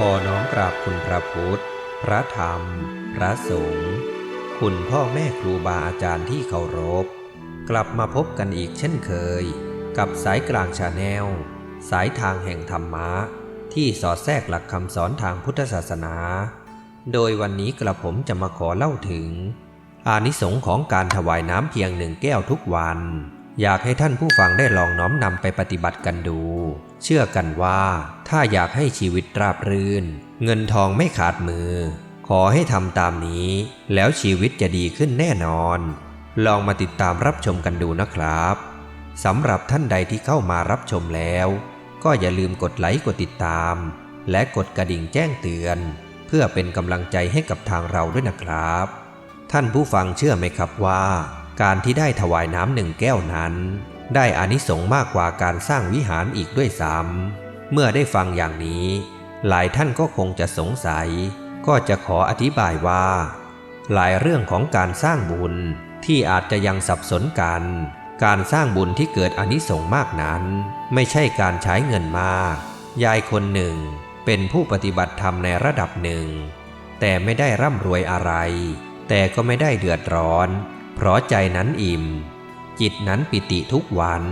ขอน้อมกราบคุณพระพุทธ พระธรรม พระสงฆ์คุณพ่อแม่ครูบาอาจารย์ที่เคารพ กลับมาพบกันอีกเช่นเคย กับสายกลางชาแนล สายทางแห่งธรรมะ ที่สอดแทรกหลักคำสอนทางพุทธศาสนา โดยวันนี้กระผมจะมาขอเล่าถึง อานิสงค์ของการถวายน้ำเพียงหนึ่งแก้วทุกวัน อยากให้ท่านผู้ฟังได้ลองน้อมนำไปปฏิบัติกันดู เชื่อกันว่าถ้าอยากให้ชีวิตราบรื่น เงินทองไม่ขาดมือ ขอให้ทำตามนี้ แล้วชีวิตจะดีขึ้นแน่นอน ลองมาติดตามรับชมกันดูนะครับสำหรับท่านใดที่เข้ามารับชมแล้ว ก็อย่าลืมกดไลค์กดติดตาม และกดกระดิ่งแจ้งเตือน เพื่อเป็นกำลังใจให้กับทางเราด้วยนะครับ ท่านผู้ฟังเชื่อไหมครับว่า การที่ได้ถวายน้ำหนึ่งแก้วนั้น ได้อานิสงส์มากกว่าการสร้างวิหารอีกด้วยซ้ำเมื่อได้ฟังอย่างนี้ หลายท่านก็คงจะสงสัย ก็จะขออธิบายว่า หลายเรื่องของการสร้างบุญที่อาจจะยังสับสนกัน การสร้างบุญที่เกิดอานิสงส์มากนั้น ไม่ใช่การใช้เงินมาก ยายคนหนึ่งเป็นผู้ปฏิบัติธรรมในระดับหนึ่ง แต่ไม่ได้ร่ำรวยอะไร แต่ก็ไม่ได้เดือดร้อน เพราะใจนั้นอิ่ม จิตนั้นปิติทุกวัน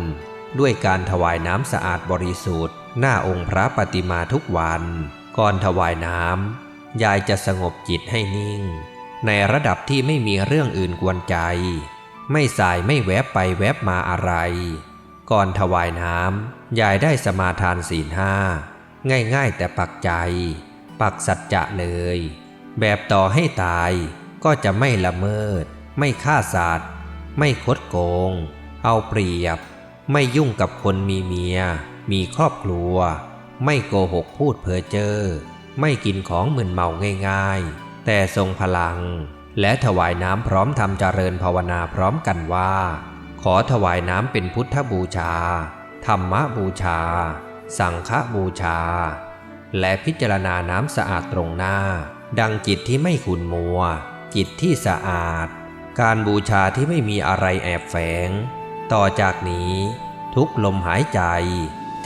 ด้วยการถวายน้ำสะอาดบริสุทธิ์ หน้าองค์พระปฏิมาทุกวัน ก่อนถวายน้ำยายจะสงบจิตให้นิ่ง ในระดับที่ไม่มีเรื่องอื่นกวนใจ ไม่สายไม่แวบไปแวบมาอะไร ก่อนถวายน้ำยายได้สมาทานศีลห้าง่ายๆแต่ปักใจ ปักสัจจะเลย แบบต่อให้ตายก็จะไม่ละเมิด ไม่ฆ่าสัตว์ ไม่คดโกง เอาเปรียบ ไม่ยุ่งกับคนมีเมีย มีครอบครัว ไม่โกหกพูดเพ้อเจ้อไม่กินของมึนเมาง่ายๆ แต่ทรงพลัง และถวายน้ำพร้อมทำเจริญภาวนาพร้อมกันว่า ขอถวายน้ำเป็นพุทธบูชา ธรรมบูชา สังฆบูชา และพิจารณาน้ำสะอาดตรงหน้า ดังจิตที่ไม่ขุนมัว จิตที่สะอาด การบูชาที่ไม่มีอะไรแอบแฝง ต่อจากนี้ทุกลมหายใจ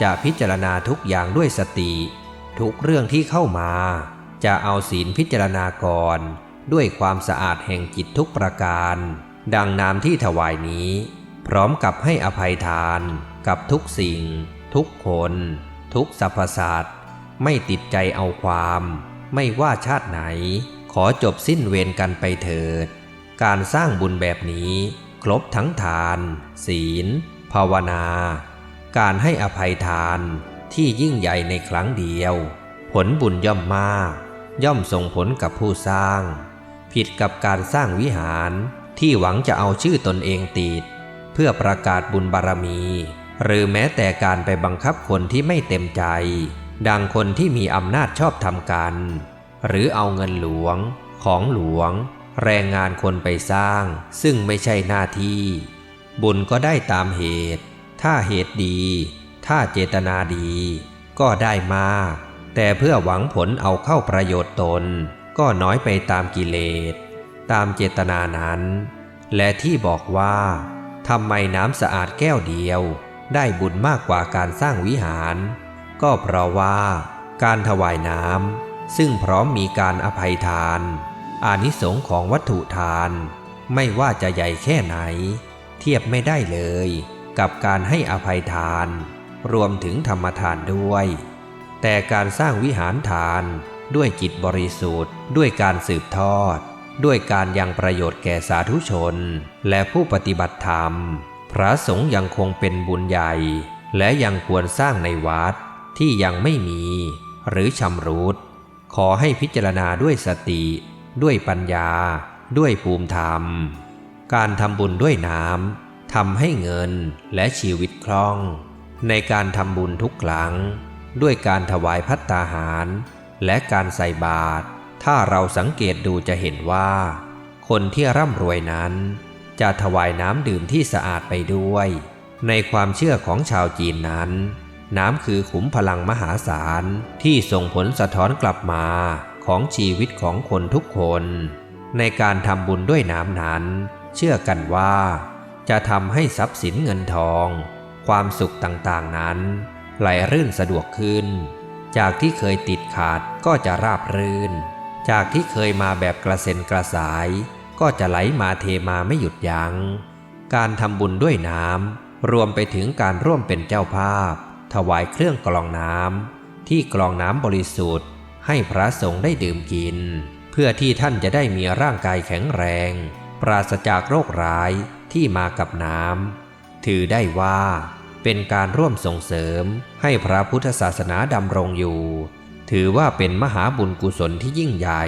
จะพิจารณาทุกอย่างด้วยสติ ทุกเรื่องที่เข้ามา จะเอาศีลพิจารณาก่อน ด้วยความสะอาดแห่งจิตทุกประการ ดังนามที่ถวายนี้ พร้อมกับให้อภัยทาน กับทุกสิ่ง ทุกคน ทุกสรรพสัตว์ไม่ติดใจเอาความ ไม่ว่าชาติไหน ขอจบสิ้นเวรกันไปเถิด การสร้างบุญแบบนี้ครบทั้งทาน ศีล ภาวนา การให้อภัยทานที่ยิ่งใหญ่ในครั้งเดียว ผลบุญย่อมมาก ย่อมส่งผลกับผู้สร้าง ผิดกับการสร้างวิหารที่หวังจะเอาชื่อตนเองติด เพื่อประกาศบุญบารมี หรือแม้แต่การไปบังคับคนที่ไม่เต็มใจ ดังคนที่มีอำนาจชอบทำกัน หรือเอาเงินหลวง ของหลวง แรงงานคนไปสร้าง ซึ่งไม่ใช่หน้าที่ บุญก็ได้ตามเหตุ ถ้าเหตุดี ถ้าเจตนาดี ก็ได้มาก แต่เพื่อหวังผลเอาเข้าประโยชน์ตน ก็น้อยไปตามกิเลส ตามเจตนานั้น และที่บอกว่าทำไมน้ำสะอาดแก้วเดียว ได้บุญมากกว่าการสร้างวิหาร ก็เพราะว่า การถวายน้ำซึ่งพร้อมมีการอภัยทาน อานิสงค์ของวัตถุทาน ไม่ว่าจะใหญ่แค่ไหน เทียบไม่ได้เลย กับการให้อภัยทาน รวมถึงธรรมทานด้วย แต่การสร้างวิหารทานด้วยจิตบริสุทธิ์ ด้วยการสืบทอด ด้วยการยังประโยชน์แก่สาธุชน และผู้ปฏิบัติธรรม พระสงฆ์ยังคงเป็นบุญใหญ่ และยังควรสร้างในวัดที่ยังไม่มี หรือชำรุดขอให้พิจารณาด้วยสติ ด้วยปัญญา ด้วยภูมิธรรม การทำบุญด้วยน้ำทำให้เงินและชีวิตคล่อง ในการทำบุญทุกครั้ง ด้วยการถวายพัตตาหาร และการใส่บาตรถ้าเราสังเกตดูจะเห็นว่า คนที่ร่ำรวยนั้น จะถวายน้ำดื่มที่สะอาดไปด้วย ในความเชื่อของชาวจีนนั้น น้ำคือขุมพลังมหาศาลที่ส่งผลสะท้อนกลับมา ของชีวิตของคนทุกคน ในการทำบุญด้วยน้ำนั้น เชื่อกันว่า จะทำให้ทรัพย์สินเงินทอง ความสุขต่างๆนั้น ไหลรื่นสะดวกขึ้น จากที่เคยติดขาดก็จะราบรื่น จากที่เคยมาแบบกระเซ็นกระสาย ก็จะไหลมาเทมาไม่หยุดยัง้ง การทำบุญด้วยน้ำรวมไปถึงการร่วมเป็นเจ้าภาพ ถวายเครื่องกรองน้ำที่กรองน้ำบริสุทธิ์ ให้พระสงฆ์ได้ดื่มกิน เพื่อที่ท่านจะได้มีร่างกายแข็งแรง ปราศจากโรคร้ายที่มากับน้ำถือได้ว่าเป็นการร่วมส่งเสริมให้พระพุทธศาสนาดำรงอยู่ ถือว่าเป็นมหาบุญกุศลที่ยิ่งใหญ่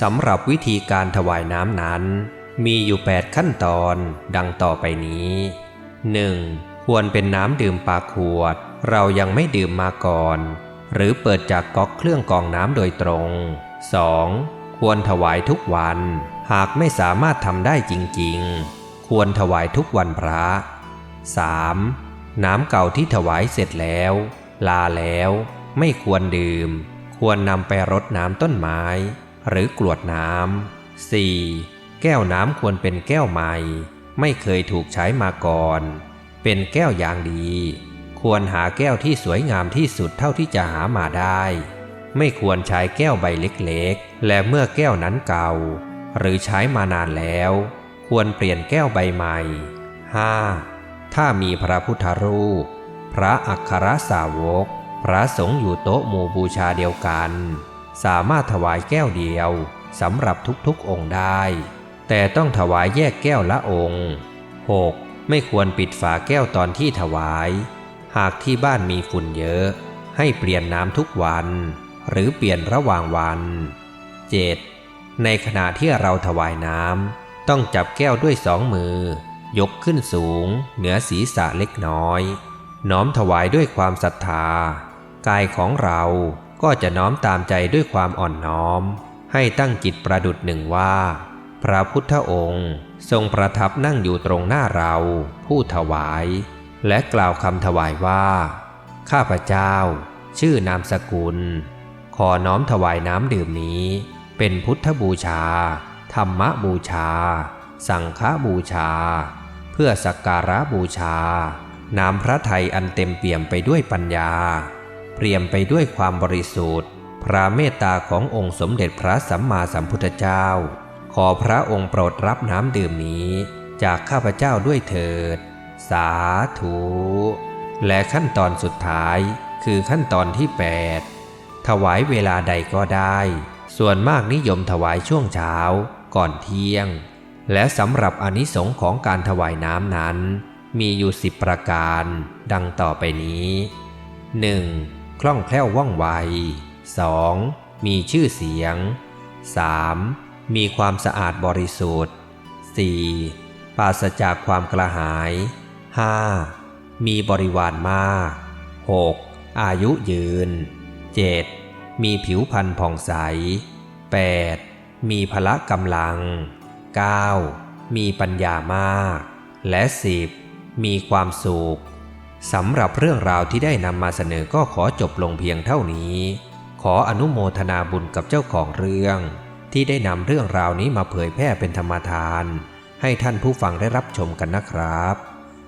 สำหรับวิธีการถวายน้ำนั้น มีอยู่ 8 ขั้นตอนดังต่อไปนี้ 1. ควรเป็นน้ำดื่มปากขวด เรายังไม่ดื่มมาก่อน หรือเปิดจากก๊อกเครื่องกรองน้ำโดยตรง 2. ควรถวายทุกวัน หากไม่สามารถทำได้จริงๆ ควรถวายทุกวันพระ 3. น้ำเก่าที่ถวายเสร็จแล้ว ลาแล้ว ไม่ควรดื่ม ควรนำไปรดน้ำต้นไม้ หรือกรวดน้ำ 4. แก้วน้ำควรเป็นแก้วใหม่ ไม่เคยถูกใช้มาก่อน เป็นแก้วอย่างดี ควรหาแก้วที่สวยงามที่สุดเท่าที่จะหามาได้ ไม่ควรใช้แก้วใบเล็กๆ และเมื่อแก้วนั้นเก่า หรือใช้มานานแล้ว ควรเปลี่ยนแก้วใบใหม่ 5. ถ้ามีพระพุทธรูป พระอัครสาวก พระสงฆ์อยู่โต๊ะหมู่บูชาเดียวกัน สามารถถวายแก้วเดียวสำหรับทุกๆองค์ได้ แต่ต้องถวายแยกแก้วละองค์ 6. ไม่ควรปิดฝาแก้วตอนที่ถวาย หากที่บ้านมีฝุ่นเยอะ ให้เปลี่ยนน้ำทุกวัน หรือเปลี่ยนระหว่างวัน 7. ในขณะที่เราถวายน้ำต้องจับแก้วด้วยสองมือ ยกขึ้นสูง เหนือศีรษะเล็กน้อย น้อมถวายด้วยความศรัทธา กายของเราก็จะน้อมตามใจด้วยความอ่อนน้อม ให้ตั้งจิตประดุดหนึ่งว่า พระพุทธองค์ ทรงประทับนั่งอยู่ตรงหน้าเรา ผู้ถวาย และกล่าวคำถวายว่า ข้าพเจ้า ชื่อนามสกุล ขอน้อมถวายน้ำดื่มนี้ เป็นพุทธบูชา ธรรมบูชา สังฆบูชา เพื่อสักการะบูชา น้ำพระไทยอันเต็มเปี่ยมไปด้วยปัญญา เปี่ยมไปด้วยความบริสุทธิ์ พระเมตตาขององค์สมเด็จพระสัมมาสัมพุทธเจ้า ขอพระองค์โปรดรับน้ำดื่มนี้ จากข้าพเจ้าด้วยเถิด สาธุ และขั้นตอนสุดท้ายคือขั้นตอนที่ 8 ถวายเวลาใดก็ได้ ส่วนมากนิยมถวายช่วงเช้า ก่อนเที่ยง และสำหรับอนิสงค์ของการถวายน้ำนั้น มีอยู่สิบประการ ดังต่อไปนี้ 1. คล่องแคล่วว่องไว 2. มีชื่อเสียง 3. มีความสะอาดบริสุทธิ์ 4. ปราศจากความกระหาย 5. มีบริวารมาก 6. อายุยืน 7. มีผิวพรรณผ่องใส 8. มีพละกำลัง 9. มีปัญญามาก และ 10. มีความสุขสำหรับเรื่องราวที่ได้นำมาเสนอก็ขอจบลงเพียงเท่านี้ ขออนุโมทนาบุญกับเจ้าของเรื่อง ที่ได้นำเรื่องราวนี้มาเผยแพร่เป็นธรรมทาน ให้ท่านผู้ฟังได้รับชมกันนะครับ